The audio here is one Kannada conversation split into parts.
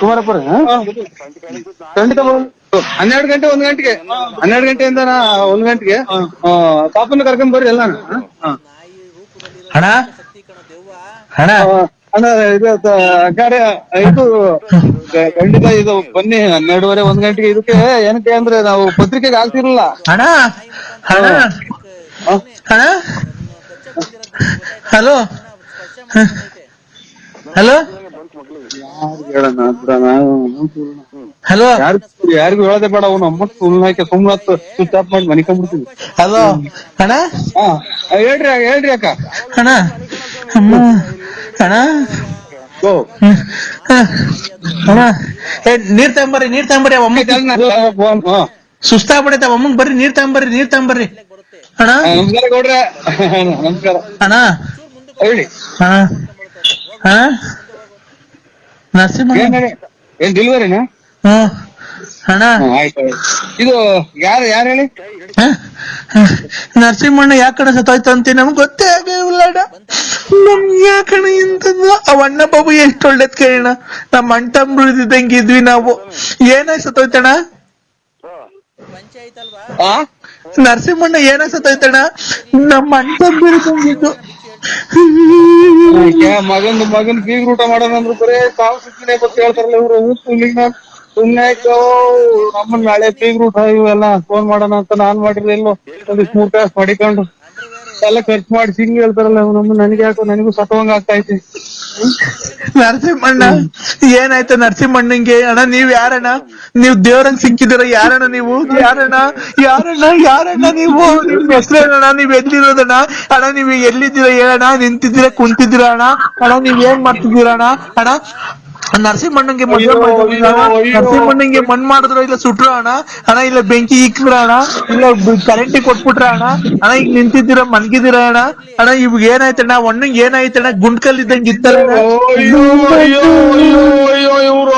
ಕುಮಾರಪ್ಪರ ಖಂಡಿತ. ಹನ್ನೆರಡು ಗಂಟೆ ಒಂದ್ ಗಂಟೆಗೆ. ಹನ್ನೆರಡು ಗಂಟೆಯಿಂದ ಒಂದ್ ಗಂಟೆಗೆ. ಪಾಪನ ಕರ್ಕೊಂಡ್ ಬರ್ರಿ ಎಲ್ಲ ಹಣ ಹಣ ಅಣ್ಣ? ಇದು ಖಂಡಿತ ಇದು ಬನ್ನಿ ಹನ್ನೆರಡುವರೆ ಒಂದ್ ಗಂಟೆಗೆ. ಇದಕ್ಕೆ ಏನಕ್ಕೆ ಅಂದ್ರೆ ನಾವು ಪತ್ರಿಕೆಗೆ ಆಗ್ತಿರಲ್ಲ ಹಣ ಹಣ ಹಣ ಹಲೋ? ಹಲೋ? ಹಲೋ ಯಾರು ಯಾರಿಗೂ ಹೇಳದೆ ಬೇಡ ಅವನು. ಅಮ್ಮ ಸುಮ್ಮನೆ ಹಾಕಿ ಸುಮ್ಮನೆ ಸ್ವಿಚ್ ಆಫ್ ಮಾಡಿ ಮನಿಕೊಂಡ್ಬಿಡ್ತೀನಿ ಹಲೋ ಹಣ ಹಾ ಹೇಳ್ರಿ ಹೇಳ್ರಿ ಅಕ್ಕ. ಹಣ ಅಮ್ಮ? ಹಣ ಅಣ್ಣ? ಏ ನೀರ್ ತಗೊಂಬರ್ರಿ ನೀರ್ ತಗೊಂಬರ್ರಿ ಅಮ್ಮ ಸುಸ್ತಾಗ್ಬಿಡೈತೆ ಅಮ್ಮಂಗ್. ಬರ್ರಿ ನೀರ್ ತಗೊಂಬರ್ರಿ ನೀರ್ ತಗೊಂಬರ್ರಿ. ಅಣ್ಣ? ನಮಸ್ಕಾರ ಅಣ್ಣ ನಮಸ್ಕಾರ. ಹಣ ಹೇಳಿ. ಅಣ್ಣ? ಹಣ ನರಸಿಂಹ ಏನ್ ಡೆಲಿವರಿನಾ. ಇದು ಯಾರು ಯಾರು ಹೇಳಿ? ನರಸಿಂಹಣ್ಣ ಯಾಕ ಯಾಕಣ ಸತ್ತೋಯ್ತು ಅಂತ ನಮ್ಗೆ ಗೊತ್ತೇ ಆಗಿಲ್ಲ ನಮ್ ಯಾಕಣ ಇಂಥದ್ದು? ಅವ್ ಅಣ್ಣ ಬಾಬು ಎಷ್ಟು ಒಳ್ಳೇದ್ ಕೇಳಣ ನಮ್ಮ ಅಣ್ಣ ಇದ್ದಂಗೆ ಇದ್ವಿ ನಾವು. ಏನಾಯ್ ಸತ್ತೋಯ್ತಣ್ಣ ಆ? ನರಸಿಂಹಣ್ಣ ಏನಾಯ್ ಸತ್ತೋಯ್ತಣ್ಣ ನಮ್ಮ ಅಣ್ಣ? ಯಾಕೆ ಮಗನ್ ಮಗನ್ ಬೀಗ್ ಊಟ ಮಾಡೋಣ ಅಂದ್ರು ಬರೇ ತಾವು ಸುಮ್ಮನೆ ಬಸ್ ಹೇಳ್ತಾರಲ್ಲ ಇವ್ರು. ಸುಮ್ನೆ ಸುಮ್ನೆ ನಮ್ಮನ್ ನಾಳೆ ಬೀಗ್ ಊಟ ಇವೆಲ್ಲ ಫೋನ್ ಮಾಡೋಣ ಅಂತ ನಾನ್ ಮಾಡಿರ್ಲಿಲ್ಲ ಒಂದಿಷ್ಟು ಮೂರ್ ತಾಸ್ ಮಡಿಕೊಂಡು ಎಲ್ಲ ಖರ್ಚು ಮಾಡಿ ಹಿಂಗ್ ಹೇಳ್ತಾರಲ್ಲ ನಮ್ಮ ನನಗೆ ಯಾಕೋ ನನಗೂ ಸತ್ತವಂಗ ಆಗ್ತಾ ಐತಿ ನರಸಿಂಹಣ್ಣ, ಏನಾಯ್ತು ನರಸಿಂಹಣ್ಣಂಗೆ? ಅಣ್ಣ, ನೀವ್ ಯಾರಣ್ಣ? ನೀವ್ ದೇವರಂಗ್ ಸಿಕ್ಕಿದಿರ ಯಾರಣ್ಣ ನೀವು? ಯಾರಣ್ಣ? ಯಾರಣ್ಣ? ಯಾರಣ್ಣ ನೀವು? ನಿಮ್ ಹೆಸರೇನಣ್ಣ? ನೀವ್ ಎಲ್ಲಿರೋದಣ್ಣ? ಅಣ್ಣ, ನೀವ್ ಎಲ್ಲಿದ್ದೀರಾ? ಹೇಳಣ್ಣ? ನಿಂತಿದ್ದೀರಾ? ಕುಂತಿದ್ದೀರಾ ಅಣ್ಣ? ಅಣ್ಣ, ನೀವ್ ಏನ್ ಮಾಡ್ತಿದ್ದೀರಾ ಅಣ್ಣ? ಅಣ್ಣ ನರಸಿಂಹಣ್ಣಂಗೆ ಮದ್ವೆ. ನರಸಿಂಹಣ್ಣಂಗೆ ಮಣ್ ಮಾಡಿದ್ರು ಇಲ್ಲ ಸುಟ್ರ ಅಣ್ಣ? ಅಣ್ಣ ಇಲ್ಲ ಬೆಂಕಿ ಇಕ್ಕಿದ್ರ ಅಣ್ಣ ಇಲ್ಲ ಕರೆಂಟ್ ಕೊಟ್ಬಿಟ್ರ ಅಣ್ಣ? ಅಣ್ಣ ಈಗ ನಿಂತಿದ್ದೀರ ಮನ್ಗಿದಿರ ಅಣ್ಣ? ಅಣ್ಣ ಇವಾಗ ಏನಾಯ್ತಣ್ಣ ಒಣ್ಣಂಗ್ ಏನಾಯ್ತಣ್ಣ ಗುಂಡ್ಕಲ್ ಇದ್ದಂಗೆ ಇತ್ತ ಅಯ್ಯೋ ಅಯ್ಯೋ ಅಯ್ಯೋ ಅಯ್ಯೋ ಇವ್ರು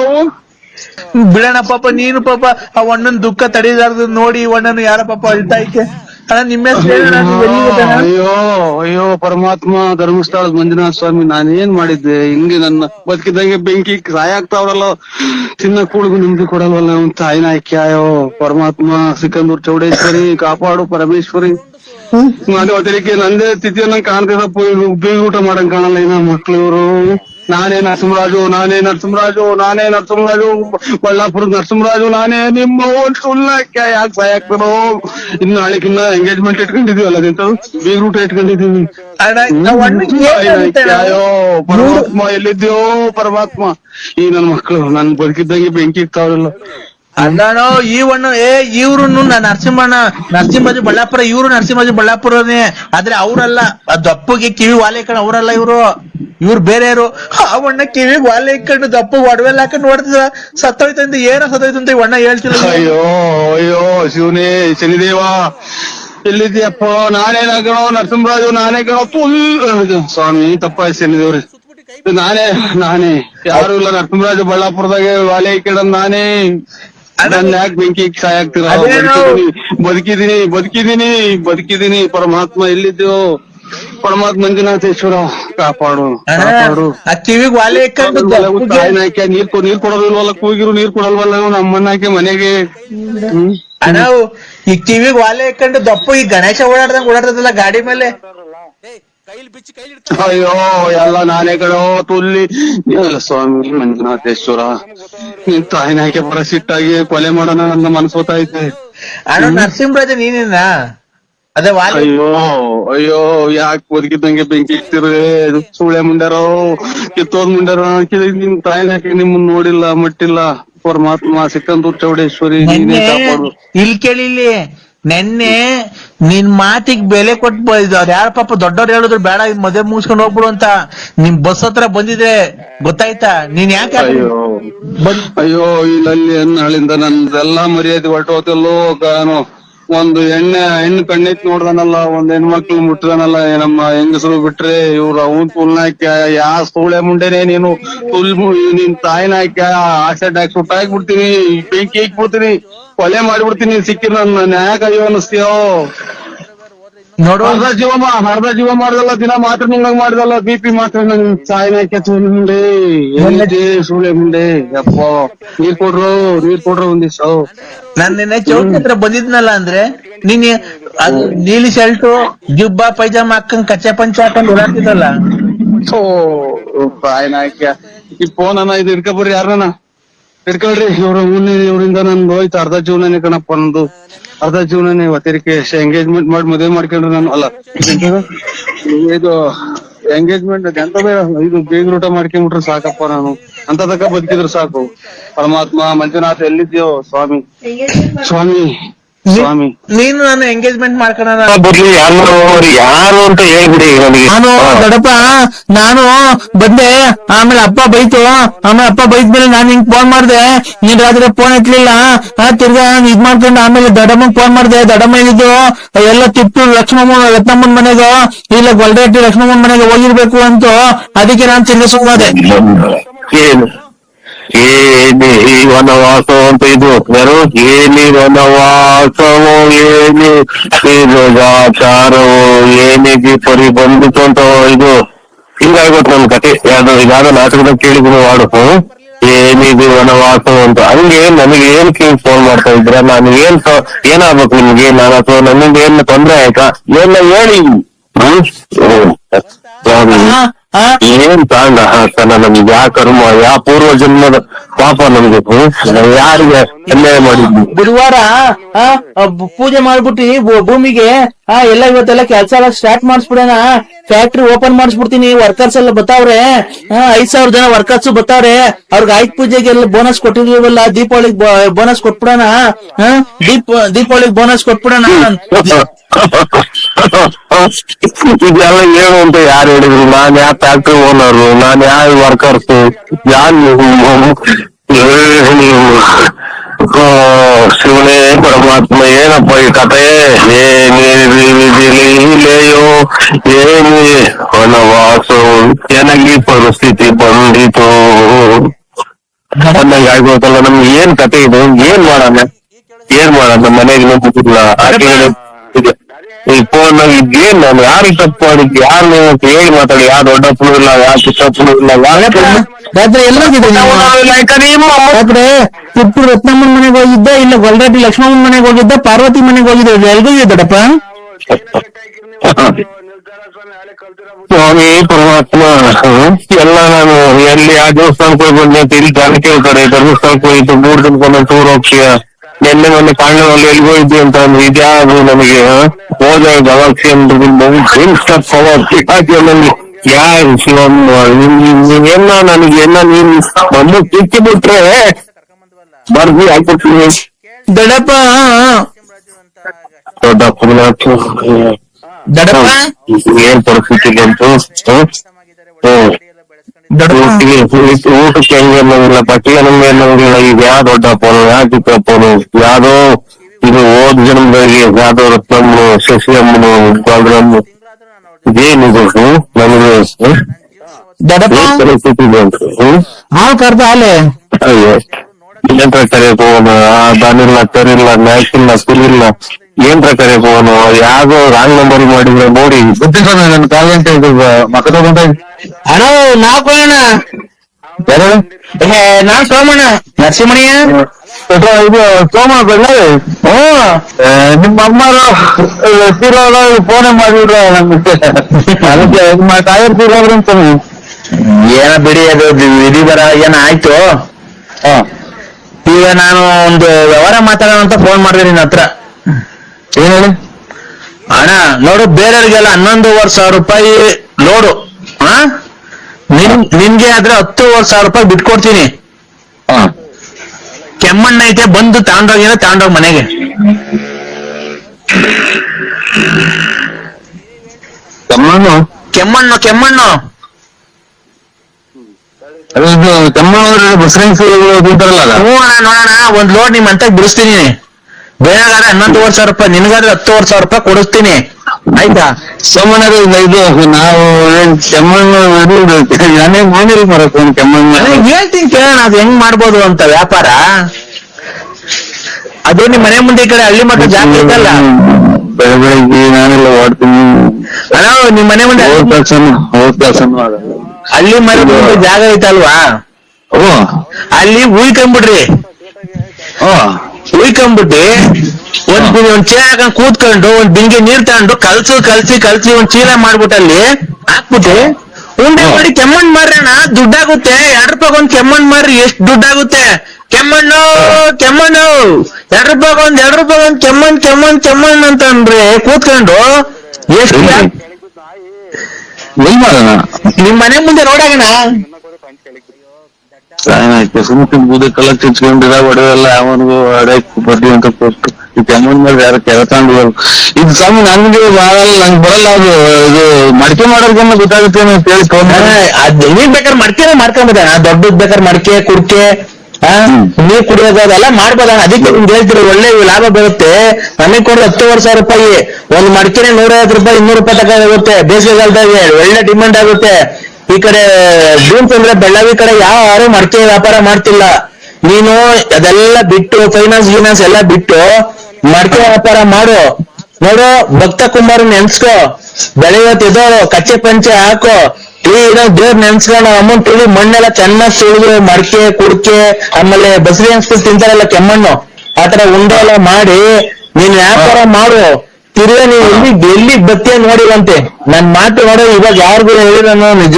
ಬಿಡಣ ಪಾಪ ನೀನು ಪಾಪ ಆ ಒಣ್ಣನ್ ದುಃಖ ತಡೀಲಾರ್ದು ನೋಡಿ ಒಣ್ಣನ್ ಯಾರ ಪಾಪ ಅಳ್ತಾ ಐತೆ ಅಣ್ಣ ನಿಮ್ಮ ಹೆಸರು ಅಯ್ಯೋ ಅಯ್ಯೋ ಪರಮಾತ್ಮ ಧರ್ಮಸ್ಥಳದ ಮಂಜುನಾಥ ಸ್ವಾಮಿ ನಾನೇನ್ ಮಾಡಿದ್ದೆ? ಹಿಂಗೆ ನನ್ನ ಬದುಕಿದಂಗೆ ಬೆಂಕಿ ಸಾಯ ಆಗ್ತಾವ್ರಲ್ಲ ತಿನ್ನ ಕೂಳಿಗೂ ನಿಮ್ದು ಕೊಡಲ್ವಲ್ಲ ಅವ್ನ್ ತಾಯಿನ ಆಯ್ಕೆಯೋ ಪರಮಾತ್ಮ ಸಿಕಂದೂರ್ ಚೌಡೇಶ್ವರಿ ಕಾಪಾಡು ಪರಮೇಶ್ವರಿ. ನಾನು ಅದಕ್ಕೆ ನಂದೇ ಸ್ಥಿತಿಯನ್ನ ಕಾಣ್ತಿದಪ್ಪ ಬೀಗ ಊಟ ಮಾಡಂಗ್ ಕಾಣಲ್ಲ ಇನ್ನ ಮಕ್ಳು ಇವ್ರು. ನಾನೇ ನರಸಿಂಹರಾಜು ನಾನೇ ನರಸಿಂಹರಾಜು ನಾನೇ ನರಸಿಂಹರಾಜು ಬಳ್ಳಾಪುರದ ನರಸಿಂಹರಾಜು ನಾನೇ ನಿಮ್ಮ ಸುಳ್ಳಕ್ಕೆ ಯಾಕೆ ಸಹಾಯ ಆಗ್ತಾರೋ ಇನ್ನು ನಾಳೆಕಿನ್ನ ಎಂಗೇಜ್ಮೆಂಟ್ ಅದಂತ? ಇಟ್ಕೊಂಡಿದೀವಿ ಅಲ್ಲ ಆ ಬೀಗ್ ರೂಟ್ ಇಟ್ಕೊಂಡಿದೀವಿ ಅಯ್ಯೋ ಪರಮಾತ್ಮ ಎಲ್ಲಿದ್ಯೋ ಪರಮಾತ್ಮ. ಈ ನನ್ ಮಕ್ಕಳು ನನ್ ಬದುಕಿದ್ದಂಗೆ ಬೆಂಕಿ ಇಕ್ತಾವ್ರಲ್ಲ ಈ ಅಣ್ಣ ಏ ಇವ್ರು ನರಸಿಂಹಣ್ಣ, ನರಸಿಂಹಜಿ ಬಳ್ಳಾಪುರ, ಇವ್ರು ನರಸಿಂಹಜಿ ಬಳ್ಳಾಪುರನೇ. ಆದ್ರೆ ಅವ್ರಲ್ಲ ದಪ್ಪಗೆ ಕಿವಿ ವಾಲೆ ಹಾಕೊಂಡು ಅವರಲ್ಲ ಇವ್ರು. ಇವ್ರು ಬೇರೆಯವರು. ಅವಣ್ಣ ಕಿವಿ ವಾಲೆ ಇಕ್ಕೊಂಡು ದಪ್ಪ ಒಡವೆಲ್ಲ ಹಾಕೊಂಡು ನೋಡ್ತಿದ ಸತ್ತೋಯ್ತಂತ ಏನ ಸತ್ತೋಯ್ತಂತ ಅಣ್ಣ ಹೇಳ್ತಿಲ್ಲ ಅಯ್ಯೋ ಅಯ್ಯೋ, ಶಿವನೇ, ಶನಿದೇವ. ಎಲ್ಲಿದ್ಯಪ್ಪ ನಾನೇ ಕಣೋ ನರಸಿಂಹರಾಜು, ನಾನೇ ಕಣೋ ಫುಲ್ ಸ್ವಾಮಿ, ತಪ್ಪಾಯ್ತು ಶನಿದೇವ್ರಿ. ನಾನೇ ನಾನೇ. ಯಾರು ಇಲ್ಲ, ನರಸಿಂಹರಾಜು ಬಳ್ಳಾಪುರದಾಗ ವಾಲೆ ಇಕ್ಕಡನ್ ನಾನೇ. ನನ್ನ ಯಾಕೆ ಬೆಂಕಿ ಸಹಾಯ ಆಗ್ತೀರಾ? ಬದಕಿದಿನಿ ಬದುಕಿದೀನಿ ಬದುಕಿದೀನಿ ಪರಮಾತ್ಮ ಎಲ್ಲಿದ್ದು ಪರಮಾತ್ಮ ಮಂಜುನಾಥೇಶ್ವರ ಕಾಪಾಡು ಕಾಪಾಡು. ಕಿವಿಗ್ ವಾಲೆ ತಾಯಿನ ಹಾಕಿ ನೀರ್ ನೀರ್ ಕೊಡೋದಿಲ್ವಲ್ಲ? ಕೂಗಿರು ನೀರ್ ಕೊಡಲ್ವಲ್ಲ? ನಾವು ನಮ್ಮನ್ನ ಹಾಕಿ ಮನೆಗೆ. ಅಣ್ಣ ಈ ಟಿವಿಗ್ ವಾಲೆ ಇಕ್ಕೊಂಡು ದಪ್ಪ ಈ ಗಣೇಶ ಓಡಾಡ್ದಂಗ್ ಓಡಾಡ್ತದಲ್ಲ ಗಾಡಿ ಮೇಲೆ? ಅಯ್ಯೋ ಎಲ್ಲ ನಾನೇ ಕಡೋ ತುಲ್ಲಿ. ಎಲ್ಲ ಸ್ವಾಮಿ ಮಂಜುನಾಥೇಶ್ವರ ನಿನ್ ತಾಯಿನ ಹಾಕಿ ಬರ ಸಿಟ್ಟಾಗಿ ಕೊಲೆ ಮಾಡೋಣ ನನ್ನ ಮನಸ್ಸು ಗೊತ್ತಾಯ್ತೆ ಅಣ್ಣ ನರಸಿಂಹರಾಜ ನೀನೇನಾ? ಅದೇ ವಾಲೆ. ಅಯ್ಯೋ ಅಯ್ಯೋ ಯಾಕೆ ಬದುಕಿದ್ದಂಗೆ ಬೆಂಕಿ ಇಟ್ಟಿರ್ರೆ? ಸುಳೆ ಮುಂಡ್ಯಾರೋ ಕಿತ್ತೋದ್ ಮುಂಡ್ಯಾರೋ ನಿಮ್ ತಾಯಿನ ಹಾಕಿ ನಿಮ್ಮನ್ನ ನೋಡಿಲ್ಲ ಮಟ್ಟಿಲ್ಲ. ಪರಮಾತ್ಮ ಸಿಕ್ಕಂದೂರ್ ಚೌಡೇಶ್ವರಿ ನೀನೇ ಕಾಪಾಡು. ಇಲ್ಲಿ ಕೇಳಿ ಇಲ್ಲಿ. ನೆನ್ನೆ ನಿನ್ ಮಾತಿಗ್ ಬೆಲೆ ಕೊಟ್ಟು ಅವ್ರ ಯಾರ ಪಾಪ ದೊಡ್ಡವ್ರು ಹೇಳಿದ್ರು ಬೇಡ ಇದ್ ಮದುವೆ ಮುಗಿಸ್ಕೊಂಡು ಹೋಗ್ಬಿಡು ಅಂತ ನಿಮ್ ಬಸ್ ಹತ್ರ ಬಂದಿದೆ ಗೊತ್ತಾಯ್ತಾ ನೀನ್ ಯಾಕೆ ಅಯ್ಯೋ ಇಲ್ಲಿ ನಾಳಿಂದ ನಂದೆಲ್ಲಾ ಮರ್ಯಾದೆ ಹೊರಟೋತಲ್ಲೋ ಕಾನು ಒಂದು ಎಣ್ಣೆ ಹೆಣ್ಣು ಕಣ್ಣೈತಿ ನೋಡ್ದನಲ್ಲ ಒಂದ್ ಹೆಣ್ಮಕ್ಳು ಮುಟ್ಟದನಲ್ಲ ನಮ್ಮ ಹೆಂಗಸರು ಬಿಟ್ರೆ ಇವ್ರ ಅವನ್ ತುಲ್ನಾಕ ಯಾ ಸೂಳೆ ಮುಂಡೆನೆ ನೀನು ತುಲ್ ನಿನ್ ತಾಯಿನ ಹಾಕ್ಯ ಆಸೆಡ್ ಹಾಕಿ ಸುಟ್ಟಾಕ್ಬಿಡ್ತೀನಿ ಬೆಂಕಿ ಹಾಕ್ಬಿಡ್ತೀನಿ ಕೊಲೆ ಮಾಡ್ಬಿಡ್ತೀನಿ ಸಿಕ್ಕಿ ನನ್ನ ನ್ಯಾಯ ಅಯ್ಯೋ ಅನಿಸ್ತೀಯೋ ನೋಡು. ಅರ್ಧ ಜೀವ ಮಾ- ಅರ್ಧ ಜೀವ ಮಾಡ್ದಲ್ಲ ದಿನ ಮಾತ್ರ ನಿಂಗ ಮಾಡ್ದಲ್ಲ ಬಿ ಪಿ ಮಾತ್ರ ನಂಗ್ ಸಾಯಿನ ಕೆಚ್ಚ ಮುಂಡೆ ಎಲ್ಲಿದೆ ಸೂಳೆ ಮುಂಡೆ ಯಪ್ಪ ನೀರ್ ಕೊಡ್ರು ನೀರ್ ಕೊಡ್ರು ಒಂದಿಷ್ಟು. ನಾನ್ ನಿನ್ನೆ ಚೌಕಿ ಹತ್ರ ಬಂದಿದ್ನಲ್ಲ ಅಂದ್ರೆ ನೀನ್ ಅದು ನೀಲಿ ಶರ್ಟು ಜುಬ್ಬ ಪೈಜಾಮ ಹಾಕೊಂಡ್ ಕಚ್ಚೆ ಪಂಚ ಹಾಕೊಂಡ್ ಓಡಾಡ್ತಿದ್ದಲ್ಲ. ಸಾಯಿನ ಈ ಫೋನ್ ಅನ್ನ ಇದು ಇಟ್ಕೊಬರ್ರಿ ಬರ್ರಿ ಯಾರನ್ನ? ಹಿಡ್ಕೊಳ್ರಿ ಇವ್ರ ಇವರಿಂದ ನಂದು ಹೋಯ್ತು ಅರ್ಧ ಜೀವನನೇ ಕಣಪ್ಪ ನಂದು. ಅರ್ಧ ಜೀವನನೇ ಒತ್ತರಿಕೆ ಎಂಗೇಜ್ಮೆಂಟ್ ಮಾಡಿ ಮದುವೆ ಮಾಡ್ಕೊಂಡ್ರೆ ನಾನು. ಅಲ್ಲ ಇದು ಎಂಗೇಜ್ಮೆಂಟ್ ಎಂತ ಇದು ಬೇಗ ಊಟ ಮಾಡ್ಕೊಂಡ್ಬಿಟ್ರೆ ಸಾಕಪ್ಪ ನಾನು. ಅಂತ ತಕ್ಕ ಬದುಕಿದ್ರು ಸಾಕು. ಪರಮಾತ್ಮ ಮಂಜುನಾಥ ಎಲ್ಲಿದ್ಯೋ ಸ್ವಾಮಿ. ಸ್ವಾಮಿ ಸ್ವಾಮಿ. ನೀನು ನಾನು ಎಂಗೇಜ್ಮೆಂಟ್ ಮಾಡ್ಕೊಳ್ಳೋಣ ಬರ್ಲಿ ಯಾರು ಯಾರು ಅಂತ ಹೇಳ್ಬಿಡಿ ನನಗೆ. ನಾನು ದೊಡ್ಡಪ್ಪ ನಾನು ಬಂದೆ ಆಮೇಲೆ ಅಪ್ಪ ಬೈತು ಆಮೇಲೆ ಅಪ್ಪ ಬೈದ್ಮೇಲೆ ನಾನು ಹಿಂಗ್ ಫೋನ್ ಮಾಡ್ದೆ. ನೀನ್ ರಾತ್ರಿ ಫೋನ್ ಎತ್ಲಿಲ್ಲ ಆ, ತಿರ್ಗಾ ಇದ್ ಮಾಡ್ಕೊಂಡು ಆಮೇಲೆ ದೊಡ್ಡಮ್ಮಗ್ ಫೋನ್ ಮಾಡ್ದೆ ದೊಡ್ಡಮ್ಮ ಹೇಳಿದ್ದು ಎಲ್ಲ ತಿಪ್ಪು ಲಕ್ಷ್ಮಮ್ಮ ರತ್ನಮ್ಮನ್ ಮನೆಗೆ ಇಲ್ಲ ಗೊಲ್ಡೆಟ್ಟಿ ಲಕ್ಷ್ಮಮ್ಮನ್ ಮನೆಗೆ ಹೋಗಿರ್ಬೇಕು ಅಂತ ಅದಕ್ಕೆ ನಾನು ತಿರ್ಗಿಸ್ಕೊಂಡೆ ಏನು ಏನಿ ವನವಾಸ ಅಂತ ಇದು? ಯಾರು? ಏನಿ ವನವಾಸವೋ, ಏನಿ ಆಚಾರವೋ ಏನಿಗೆ ಪರಿ ಬಂದಿತ್ತು ಅಂತ ಇದು? ಹಿಂಗಾಗ್ಬಿಟ್ಟು ನನ್ ಕತೆ. ಯಾವ್ದು ಯಾವ್ದೋ ನಾಟಕದಾಗ ಕೇಳಿದ್ರು ವಾಡು ಏನಿದು ವನವಾಸ ಅಂತ. ಹಂಗೆ ನನಗೆ ಏನ್ ಕೇಳಿ ಫೋನ್ ಮಾಡ್ತಾ ಇದ್ರ ನಾನು ಏನ್ ಏನಾಗ್ಬೇಕು ನಿಮ್ಗೆ? ನಾನು ಅಥವಾ ನನ್ನಿಂದ ಏನ್ ತೊಂದ್ರೆ ಆಯ್ತಾ? ಏನ ಹೇಳಿ? ಹ್ಮ್. ಏನ್ ತಾಂಡ? ಹಾಕ್ತಾನ ನಮ್ಗೆ ಯಾ ಕರ್ಮ ಯಾ ಪೂರ್ವ ಜನ್ಮದ ಪಾಪ ನಮ್ಗೆ? ಯಾರಿಗೆ ಅನ್ಯಾಯ ಮಾಡಿದ್ವಿ? ಆ, ಪೂಜೆ ಮಾಡ್ಬಿಟ್ಟಿ ಭೂಮಿಗೆ ಹಾ ಎಲ್ಲ ಇವತ್ತೆಲ್ಲ ಕೆಲ್ಸ ಎಲ್ಲ ಸ್ಟಾರ್ಟ್ ಮಾಡಿಸ್ಬಿಡೋಣ. ಫ್ಯಾಕ್ಟ್ರಿ ಓಪನ್ ಮಾಡಿಸ್ಬಿಡ್ತೀನಿ ವರ್ಕರ್ಸ್ ಎಲ್ಲ ಬತ್ತಾವ್ರೆ. ಐದ್ ಸಾವಿರ ಜನ ವರ್ಕರ್ಸ್ ಬತ್ತಾವ್ರೆ. ಅವ್ರಿಗೆ ಆಯ್ತು ಪೂಜೆಗೆ ಎಲ್ಲ ಬೋನಸ್ ಕೊಟ್ಟಿದೀವಲ್ಲ ದೀಪಾವಳಿಗ್ ಬೋನಸ್ ಕೊಟ್ಬಿಡೋಣ. ದೀಪ ದೀಪಾವಳಿಗ್ ಬೋನಸ್ ಕೊಟ್ಬಿಡೋಣ. ಇದೆಲ್ಲ ಏನು ಅಂತ ಯಾರು ಹೇಳಿದ್ರು ನಾನ್ ಯಾವ ಫ್ಯಾಕ್ಟ್ರಿ ಓನರು ನಾನ್ ಯಾವ ವರ್ಕರ್ಸ್ ಆ, ಶಿವನೇ ಪರಮಾತ್ಮ ಏನಪ್ಪ ಈ ಕತೆ ಏನಿದೆಯೋ ಏನಿ ವನವಾಸೋ ಏನಾಗಿ ಪರಿಸ್ಥಿತಿ ಬಂದಿತು ಅಂದಂಗ ಆಗ್ಬೋದಲ್ಲ ನಮ್ಗೆ ಏನ್ ಕತೆ ಇದು ಏನ್ ಮಾಡೋಣ ಏನ್ ಮಾಡೋಣ ಮನೆಗೆ ನಂಬಿಲ್ಲ ಈ ಫೋನ್ ನಾನು ಯಾರಿಗೆ ತಪ್ಪು ಮಾಡಿದ್ದು? ಯಾರು ನೀವು ಹೇಳಿ ಮಾತಾಡಿ. ಯಾರು ದೊಡ್ಡಪ್ಪನು ಇಲ್ಲ ಯಾರು ಚಿಕ್ಕಪ್ಪನು ಇಲ್ಲ ಯಾರು ರಾತ್ರಿ ರಾತ್ರಿ ರತ್ನಮ್ಮನ ಮನೆಗೆ ಹೋಗಿದ್ದ ಇಲ್ಲ ಗೊಲ್ರಾಟಿ ಲಕ್ಷ್ಮಮ್ಮನ ಮನೆಗೆ ಹೋಗಿದ್ದ ಪಾರ್ವತಿ ಮನೆಗೆ ಹೋಗಿದ್ದ ಎಲ್ಗೂ ದೊಡ್ಡಪ್ಪ. ಸ್ವಾಮಿ ಪರಮಾತ್ಮ? ಎಲ್ಲ ನಾನು ಎಲ್ಲಿ ಆ ದೇವಸ್ಥಾನಕ್ಕೆ ಹೋಗಿ ಬಂದೆ ಅಂತ ಇಲ್ಲಿ ಜನ ಕೇಳ್ತಾರೆ ಧರ್ಮಸ್ಥಳಕ್ಕೆ ಹೋಗಿದ್ದು ಮೂರ್ ದಿನಕ್ಕೊಂದೊಂದು ಟೂರ್ ಹೋಗ್ತೀಯ? ನಿನ್ನೆ ಮೊನ್ನೆ ಪಾಂಡವಲ್ಲಿ ಎಲ್ಲಿ ಹೋಗಿದ್ವಿ ಅಂತ ಅಂದ್ರೆ ಇದ್ಯಾವುದು ನನಗೆ ಹೋದ ಗವಾಕ್ಷಿ ಅಂದ್ರೆ ನನಗೆ ಯಾರು ಶಿವಮ್ ನೀವೇನ ನನಗೆ ಏನ ನೀನ್ ಬಂದು ಕಿಕ್ಕಿ ಬಿಟ್ರೆ ಬರ್ದಿ ಹಾಕ್ಬಿಡ್ತೀನಿ. ದೊಡ್ಡಪ್ಪ! ಪುಣ್ಯಾತ್ಮ. ದೊಡ್ಡಪ್ಪ! ಏನ್ ಪರಿಸ್ಥಿತಿ ಬಂತು? ಹ್ಮ್? ಹ್ಮ್ ದೊಡ್ಡಪ್ಪ ಊಟಿಗೆ ಊಟ- ಊಟಕ್ಕೆ ಹೆಂಗೆ ಅನ್ನೋದಿಲ್ಲ. ಪಟ್ಟಿ ನಮ್ಗೆ ಅನ್ನೋದಿಲ್ಲ. ಈಗ ಯಾವ ದೊಡ್ಡಪ್ಪನು ಯಾವ ಚಿಕ್ಕಪ್ಪನು ಯಾವ್ದೋ ಇದು ಓದ್ ಜನ್ಮದಾಗಿ ಯಾವ್ದೋ ರತ್ನಮ್ಮನು ಶಶಿಯಮ್ಮನು ಬಾಲರಮ್ಮ ಇದೇನಿದು? ಇದು ನಮಗೆ ಹಾಲು ಕರ್ದ ಅಯ್ಯೋ. ಕರೆಯಕ್ ಹೋಗೋಣ. ದನಿಲ್ಲ ಕರಿಲ್ಲ ನ್ಯಾಕಿಲ್ಲ ಕುಲಿಲ್ಲ ಏನ್ ಕರೆಯಕ್ ಹೋಗೋಣ. ಯಾವ್ದೋ ರಾಂಗ್ ನಂಬರ್ ಮಾಡಿದ್ರೆ ನೋಡಿ. ಗೊತ್ತಿಲ್ಲ ನನ್ನ ಕಾಲ್ ಗಂಟೆ ಇದು ಮಕ್ಕ ತಗೊಂಡ ಅಣ್ಣ ಏ ನಾನ್ ಸೋಮಣ್ಣ. ನರಸಿಂಹಣಿಯ ಇದು ಸೋಮ ಬೆಳ್ಳಾರಿ ನಿಮ್ಮ ಅಮ್ಮರು ತೀರೋದ ಫೋನೇ ಮಾಡಿದ್ರ ನಮ್ಗೆ. ಅದಕ್ಕೆ ಟೈರ್ ತೀರೋದ್ರ ಅಂತ ಏನ ಬಿಡಿ ಅದು ವಿಧಿ ಬರ ಏನ ಆಯ್ತು. ಈಗ ನಾನು ಒಂದು ವ್ಯವಹಾರ ಮಾತಾಡೋಣ ಅಂತ ಫೋನ್ ಮಾಡಿದೆ ನಿನ್ನ ಹತ್ರ. ಏನ್ ಹೇಳಿ? ಅಣ್ಣ ನೋಡು ಬೇರೆಯವ್ರಿಗೆಲ್ಲ ಹನ್ನೊಂದುವರೆ ಸಾವಿರ ರೂಪಾಯಿ ಲೋಡು ನಿನ್ಗೆ ಆದ್ರೆ ಹತ್ತುವರೆ ಸಾವಿರ ರೂಪಾಯಿ ಬಿಟ್ಕೊಡ್ತೀನಿ. ಕೆಮ್ಮಣ್ಣ ಐತೆ ಬಂದು ತಾಂಡೋಗಿ ತಾಂಡೋಗಿ ಮನೆಗೆ. ಕೆಮ್ಮಣ್ಣು? ಕೆಮ್ಮಣ್ಣು ಕೆಮ್ಮಣ್ಣು. ನೋಡೋಣ ಒಂದ್ ಲೋಡ್ ನಿಮ್ ಅಂತ ಬಿಡಿಸ್ತೀನಿ. ಬೇರೆಗಾದ್ರೆ ಹನ್ನೊಂದುವರೆ ಸಾವಿರ ರೂಪಾಯಿ ನಿನ್ಗಾದ್ರೆ ಹತ್ತುವರೆ ಸಾವಿರ ರೂಪಾಯಿ ಕೊಡಿಸ್ತೀನಿ. ಆಯ್ತಾ? ಸೋಮಣ್ಣರು ಇದು ನಾವು ಏನ್ ಕೆಮ್ಮಣ್ಣು ನಾನೇ ಮನೆ ಮರಕ್ ಒಂದು ಕೆಮ್ಮಣ್ಣ. ನನಗ್ ಹೇಳ್ತೀನಿ ಕೇಳೋಣ ಅದು ಹೆಂಗ್ ಮಾಡ್ಬೋದು ಅಂತ ವ್ಯಾಪಾರ. ಅದೇ ನಿಮ್ ಮನೆ ಮುಂದೆ ಈ ಕಡೆ ಹಳ್ಳಿ ಮಟ್ಟ ಜಾಗ ಬೆಳ ಬೆಳಗ್ಗೆ ನಾನೆಲ್ಲ ಓಡ್ತೀನಿ. ಅಣ್ಣ ನಿಮ್ ಮನೆ ಮುಂದೆ ಹೋದ್ ಕೆಲ್ಸನು ಹೋದ್ ಕೆಲ್ಸನು ಹಳ್ಳಿ ಅಲ್ಲಿ ಮನೆ ಮುಂದೆ ಜಾಗ ಐತಲ್ವಾ? ಓ. ಅಲ್ಲಿ ಉಯ್ಕೊಂಬಿಡ್ರಿ ಓ. ಉಯ್ಕೊಂಬಿಟ್ಟು ಒಂದ್ ಒಂದ್ ಚೀಲ ಹಾಕೊಂಡ್ ಕೂತ್ಕೊಂಡು ಒಂದ್ ಬಿಂಗೆ ನೀರ್ ತಗೊಂಡು ಕಲ್ಸು ಕಲ್ಸಿ ಕಲ್ಸಿ ಒಂದ್ ಚೀಲ ಮಾಡ್ಬಿಟ್ಟು ಅಲ್ಲಿ ಹಾಕ್ಬಿಟ್ಟು ಉಂಡೆ. ಮಾಡಿ ಕೆಮ್ಮಣ್ಣ್ ಮಾರ್ರಣ ದುಡ್ಡಾಗುತ್ತೆ. ಎರಡ್ ರೂಪಾಯಿ ಒಂದ್ ಕೆಮ್ಮಣ್ ಮಾರಿ ಎಷ್ಟ್ ದುಡ್ಡಾಗುತ್ತೆ. ಕೆಮ್ಮಣ್ಣು ಕೆಮ್ಮಣ್ಣು. ಎರಡ್ ರೂಪಾಯಿ ಒಂದ್ ಎರಡ್ ರೂಪಾಯಿ ಒಂದ್ ಕೆಮ್ಮಣ್ ಕೆಮ್ಮಣ್ ಕೆಮ್ಮಣ್ ಅಂತ ಅಂದ್ರೆ ಕೂತ್ಕೊಂಡು ಎಷ್ಟು ನಿಮ್ ಮನೆ ಮುಂದೆ ರೋಡಾಗಣ ಆಯ್ತು. ಸುಮ್ಮನೆ ಬೂದಕ್ಕೆಲ್ಲ ಚುಚ್ಕೊಂಡಿರ ಒಡವೆಲ್ಲ ಅವನಿಗೂ ಅಡಕ್ಕೆ ಬಡ್ಡಿ ಅಂತ ಕೊಟ್ಟು ಈ ಕೆಮ್ಮನ್ ಮೇಲೆ ಯಾರು ಕೆರತಾಂಡು ಇದು ಸ್ವಾಮಿ ನನ್ಗೆ ಬರಲ್ಲ ನಂಗೆ ಬರಲ್ಲ ಅದು ಇದು ಮಡಿಕೆ ಮಾಡೋರ್ಗನ್ನ ಗೊತ್ತಾಗುತ್ತೆ ಅಂತ ಹೇಳಿ ಫೋನ್ ನೀವ್ ಬೇಕಾದ್ರೆ ಮಡ್ಕೆನೆ ಮಾಡ್ಕೊಂಬೋದಣ್ಣ ದೊಡ್ಡದ್ ಬೇಕಾದ್ರೆ ಮಡಿಕೆ ಕುಡ್ಕೆ. ನೀರ್ ಕುಡಿಯೋದು ಅದೆಲ್ಲ ಮಾಡ್ಬೋದಣ್ಣ ಅದಕ್ಕೆ ನಿಮ್ಗೆ ಹೇಳ್ತೀರಿ ಒಳ್ಳೆ ಲಾಭ ಬರುತ್ತೆ. ನಮಗೆ ಕೊಡೋದು ಹತ್ತುವರೆ ಸಾವಿರ ರೂಪಾಯಿ. ಒಂದ್ ಮಡಿಕೆ ನೂರೈವತ್ತು ರೂಪಾಯಿ ಇನ್ನೂರು ರೂಪಾಯಿ ತಕ ಆಗುತ್ತೆ. ಬೇಸಿಗೆಗಾಲದಾಗೆ ಒಳ್ಳೆ ಡಿಮಾಂಡ್ ಆಗುತ್ತೆ. ಈ ಕಡೆ ಬೀನ್ಸ್ ಅಂದ್ರೆ ಬೆಳ್ಳಾವಿ ಕಡೆ ಯಾರು ಮಡಕೆ ವ್ಯಾಪಾರ ಮಾಡ್ತಿಲ್ಲ. ನೀನು ಅದೆಲ್ಲ ಬಿಟ್ಟು ಫೈನಾನ್ಸ್ ಗಿನಾನ್ಸ್ ಎಲ್ಲ ಬಿಟ್ಟು ಮಡಕೆ ವ್ಯಾಪಾರ ಮಾಡು. ನೋಡು, ಭಕ್ತ ಕುಮಾರ್ ನೆನ್ಸ್ಕೋ. ಬೆಳೆಯೋತಿದೋ ಕಚ್ಚೆ ಪಂಚೆ ಹಾಕೋ. ಈಗ ದೇವ್ರ ನೆನ್ಸ್ಕೊಂಡು ಅಮೌಂಟ್ ತುಳಿ ಮಣ್ಣೆಲ್ಲ ಚೆನ್ನಾಗಿ ಸುಳಿದು ಮಡಕೆ, ಕುಡ್ಕೆ, ಆಮೇಲೆ ಬಸರಿ ಅನ್ಸ್ಬಿಟ್ಟು ತಿಂತಾರಲ್ಲ ಕೆಮ್ಮಣ್ಣು. ಆತರ ಉಂಡೆ ಎಲ್ಲ ಮಾಡಿ ನೀನ್ ವ್ಯಾಪಾರ ಮಾಡು. ತಿರ್ಗಾ ನೀವು ಎಲ್ಲಿ ಎಲ್ಲಿ ಬತ್ತಿಯ ನೋಡಿಲ್ಲಂತೆ ನನ್ ಮಾತು ನೋಡೋ, ಇವಾಗ ಯಾರಿಗೂ ನಾನು ನಿಜ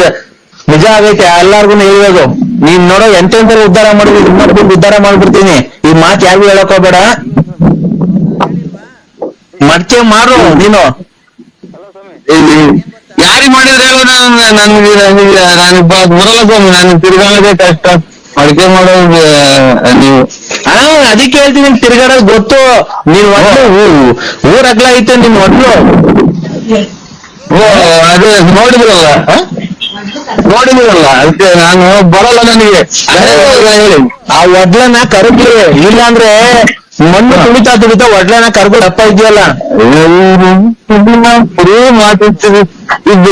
ನಿಜ ಆಗೈತೆ ಎಲ್ಲಾರ್ಗು ಹೇಳೋದು ನೀನ್ ನೋಡೋ ಎಂತೆಂತ ಉದ್ಧಾರ ಇನ್ನೊಬ್ಬ ಉದ್ಧಾರ ಮಾಡ್ಬಿಡ್ತೀನಿ. ಈ ಮಾತು ಯಾರಿಗೂ ಹೇಳಕ್ ಹೋಗ್ಬೇಡ. ಮಡ್ಕೆ ಮಾಡ್ರು ನೀನು. ಯಾರಿಗ ಮಾಡಿದ್ರೆ ಹೇಳು ನಾನು, ನನ್ಗೆ, ನನಗೆ ನಾನು ಬರಲ್ಲ ಸ್ವಾಮಿ ನಾನು ತಿರ್ಗಾಡೋದೇ ಕಷ್ಟ. ಮಡಿಕೆ ಮಾಡೋದು ನೀವು ಹಾ ಅದಕ್ಕೆ ಹೇಳ್ತೀನಿ ನಿಮ್ ತಿರ್ಗಾಡೋದ್ ಗೊತ್ತು. ನೀನ್ ಒಡ್ಲು ಊ- ಊರ್ ಅಗ್ಲ ಐತೆ ನಿನ್ ಒಡ್ಲು ಓ ಅದೇ ನೋಡಿದ್ರಲ್ಲ? ನೋಡಿದ್ರಲ್ಲ ಅದಕ್ಕೆ ನಾನು ಬರಲ್ಲ ನನಗೆ. ಹೇಳಿ ಆ ಒದ್ಲನ್ನ ಕರಗ್ಲಿ ಇಲ್ಲಾಂದ್ರೆ ಮಣ್ಣು ತುಳಿತಾ ತುಳಿತಾ ಒಡ್ಲನ ಕರ್ಗು ದಪ್ಪ ಇದೆಯಲ್ಲ ಬರೀ ಮಾತಾಡ್ತೀವಿ ಈಗ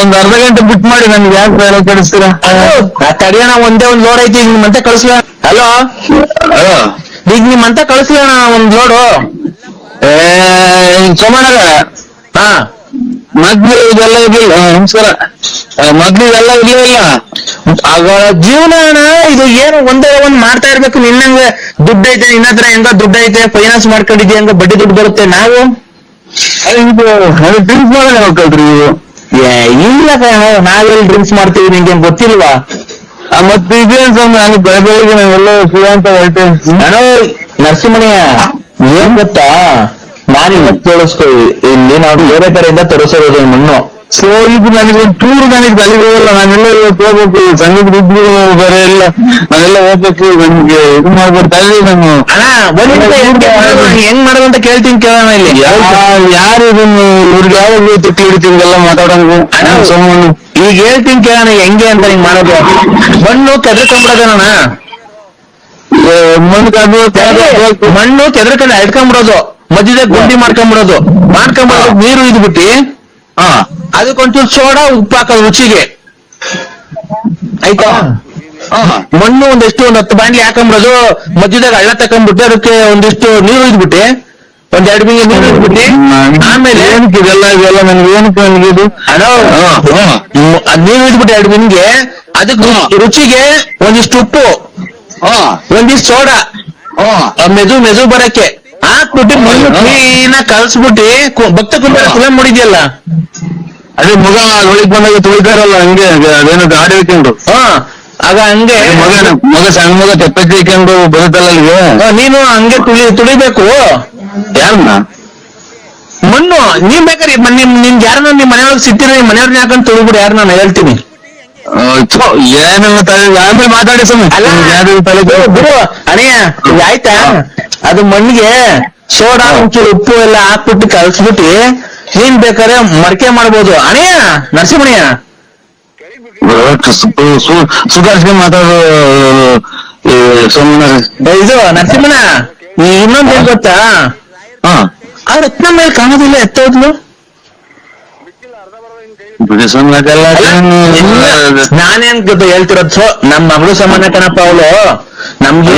ಒಂದ್ ಅರ್ಧ ಗಂಟೆ ಬಿಟ್ ಮಾಡಿ ನನ್ಗೆ ಯಾಕೆ ಬೇರೆ ಕಳಿಸ್ತೀರಾ? ತಡಿಯೋಣ ಒಂದೇ ಒಂದ್ ಲೋಡ್ ಐತಿ ಈಗ ನಿಮ್ಮಂತ ಕಳಿಸ್ಲ ಹಲೋ? ಈಗ ಈಗ ನಿಮ್ಮಂತ ಕಳಿಸ್ಲಣ ಒಂದ್ ಲೋಡು ಏ ಸೋಮಣ್ಣರ? ಹಾ. ಮೊದ್ಲು ಇದೆಲ್ಲ ಇರ್ಲಿಲ್ಲ ನಮಸ್ಕಾರ. ಮೊದ್ಲು ಇದೆಲ್ಲ ಇರ್ಲಿಲ್ಲ. ಆಗ ಜೀವನ ಇದು ಏನು ಒಂದೇ ಒಂದ್ ಮಾಡ್ತಾ ಇರ್ಬೇಕು ನಿನ್ನಂಗ. ದುಡ್ಡು ಐತೆ ನಿನ್ನ ಹತ್ರ ಹೆಂಗ ದುಡ್ಡು ಐತೆ ಫೈನಾನ್ಸ್ ಮಾಡ್ಕೊಂಡಿದ್ಯಾ ಹೆಂಗ ಬಡ್ಡಿ ದುಡ್ಡು ಬರುತ್ತೆ ನಾವು? ಇದು ಡ್ರಿಂಕ್ಸ್ ಮಾಡೋಣ ನೀವು? ಏ, ಇಲ್ಲ ಕಣೋ, ನಾವೆಲ್ಲಿ ಡ್ರಿಂಕ್ಸ್ ಮಾಡ್ತೀವಿ ನಿಂಗೆ ಗೊತ್ತಿಲ್ವಾ? ಆ, ಮತ್ತೆ ಇದೇನ್ ಸ್ವಾಮಿ ನಾನು ಬೆಳ ಬೆಳಿಗ್ಗೆ ನಾವೆಲ್ಲ ಶಿವ ಅಂತ ಹೊರಟೆ. ನಾನು ನರಸಿಂಹಯ್ಯ ಏನ್ ಗೊತ್ತಾ? ನಾನು ಇವತ್ತು ಇಲ್ಲಿ ನಾವು ಬೇರೆ ಕಡೆಯಿಂದ ತೋರಿಸೋದು ಮಣ್ಣು. ಸೊ ಇದು ನನಗೆ ಒಂದು ಟೂರ್ ನನಗೆ ತಲೆಗೆ ಹೋಗಲ್ಲ ನಾನೆಲ್ಲ ಇವತ್ತು ಹೋಗ್ಬೇಕು ಸಂಗೀತ ಇದ್ರು ಬೇರೆ ಇಲ್ಲ ನಾನೆಲ್ಲ ಹೋಗ್ಬೇಕು ನನ್ಗೆ ಇದು ಮಾಡ್ಬಿಟ್ಟು ತಲೆ ನಾನು ಅಣ್ಣ ಒಂದ್ ನಿಮಿಷ ಹೆಂಗ್ ಮಾಡೋದು, ಹೆಂಗ್ ಮಾಡೋದು ಅಂತ ಕೇಳ್ತೀನಿ ಕೇಳೋಣ ಇಲ್ಲಿ ಯಾ- ಯಾರು ಇದನ್ನು ಇವ್ರಿಗೆ ಯಾವಾಗ ತಿಕ್ಕಿ ಹಿಡಿತೀವಿಗೆಲ್ಲ ಮಾತಾಡೋದು ಅಣ್ಣ, ಸೋಮಣ್ಣ ಈಗ ಹೇಳ್ತೀನಿ ಕೇಳೋಣ ಹೆಂಗೆ ಅಂತ ಹಿಂಗ್ ಮಾಡೋದು ಮಣ್ಣು ಕೆದರ್ಕೊಂಡ್ಬಿಡೋದಣ್ಣ ಮಣ್ಣು ಕಾದು ಮಣ್ಣು ಕೆದರ್ಕೊಂಡು ಅಡ್ಕೊಂಡ್ಬಿಡೋದು ಮಧ್ಯದಾಗ ಗುಂಡಿ ಮಾಡ್ಕೊಂಡ್ಬಿಡೋದು ಮಾಡ್ಕೊಂಡ್ಬಿಡೋದು ನೀರು ಇದ್ಬಿಟ್ಟು ಹಾ ಅದಕ್ಕೊಂಚೂರು ಸೋಡಾ ಉಪ್ಪು ಹಾಕೋದು ರುಚಿಗೆ. ಆಯ್ತಾ? ಮಣ್ಣು ಒಂದಿಷ್ಟು ಒಂದ್ ಹತ್ತು ಬಾಂಡ್ಲಿ ಹಾಕೊಂಬಿಡೋದು ಮಧ್ಯದಾಗ ಹಳ್ಳ ತಕೊಂಡ್ಬಿಟ್ಟು ಅದಕ್ಕೆ ಒಂದಿಷ್ಟು ನೀರು ಇದ್ಬಿಟ್ಟು. ಒಂದ್ ಎರಡು ಬಿಂಗೆ ನೀರು ಇದ್ಬಿಟ್ಟು. ಆಮೇಲೆ ಏನಕ್ಕೆ ಇದೆಲ್ಲ ಇದೆಲ್ಲ ನನ್ಗೆ ಏನಕ್ಕೆ ನನ್ಗೆ ಇದು? ನೀರು ಇದ್ಬಿಟ್ಟು ಎರಡು ಬಿಂಗೆ ಅದಕ್ಕೆ ರುಚಿಗೆ ಒಂದಿಷ್ಟು ಉಪ್ಪು ಒಂದಿಷ್ಟು ಸೋಡಾ ಮೆದು ಮೆದು ಬರಕ್ಕೆ ಹಾಕ್ಬಿಟ್ಟು ಮಣ್ಣು ಕ್ಲೀನ್ ಕಲ್ಸ್ಬಿಟ್ಟು ಭಕ್ತ ಕುಂಬಾರ ಫಿಲಂ ನೋಡಿದ್ಯಲ್ಲ ಅದೇ ಮಗ ಒಳಗ್ ಬಂದಾಗ ತುಳಿತಾರಲ್ಲ ಹಂಗೆ ಅದೇನು ಗಾಡಿ ಹಾಕೊಂಡು. ಹಾ ಆಗ ಹಂಗೆ. ಮಗ ಮಗ ಸಣ್ಣ ಮಗ ತೆಪ್ಪಚ್ಚಿ ಹಾಕೊಂಡು ಬರುತ್ತಲ್ಲ ಅಲ್ಲಿಗೆ? ನೀನು ಹಂಗೆ ತುಳಿ ತುಳಿಬೇಕು. ಯಾರನ್ನ? ಮಣ್ಣು ನೀನ್ ಬೇಕಾದ್ರೆ ಮ- ನಿಮ್ ನಿಮ್ಗೆ ಯಾರನ್ನ ನಿಮ್ ಮನೆಯೊಳಗೆ ಸಿಕ್ತಿರ ನಿಮ್ ಮನೆಯವ್ರನ್ನ ಯಾಕಂತ ತುಳಿಬಿಡು ಯಾರು ನಾನು ಹೇಳ್ತೀನಿ. ಆಮೇಲೆ ಮಾತಾಡಿ ಸುಮ್ಮನೆ ಅಲ್ಲ ಯಾರು ತಲೆ ಬಿಡು, ಅಣಯ್ಯ ಆಯ್ತಾ? ಅದು ಮಣ್ಣಿಗೆ ಸೋಡಾ ಒಂಚೂರು ಉಪ್ಪು ಎಲ್ಲ ಹಾಕ್ಬಿಟ್ಟು ಕಲ್ಸ್ಬಿಟ್ಟು ನೀನ್ ಬೇಕಾದ್ರೆ ಮಡಕೆ ಮಾಡ್ಬೋದು. ಅಣಯ್ಯ ನರಸಿಂಹಯ್ಯ ಸುಧಾರಿಸ್ಕೊಂಡು ಮಾತಾಡೋ ಇದು ನರಸಿಂಹನ ನೀ ಇನ್ನೊಂದ್ ಏನ್ ಗೊತ್ತಾ? ಹಾ. ಆ ರತ್ನ ಮೇಲೆ ಕಾಣೋದಿಲ್ಲ ಎತ್ತೋದ್ಲು ನಾನೇನ್ ಹೇಳ್ತಿರೋದು? ನಮ್ ಮಗಳು ಸಮಾನ ಕಣಪ್ಪ ಅವಳು. ನಮ್ಗೆ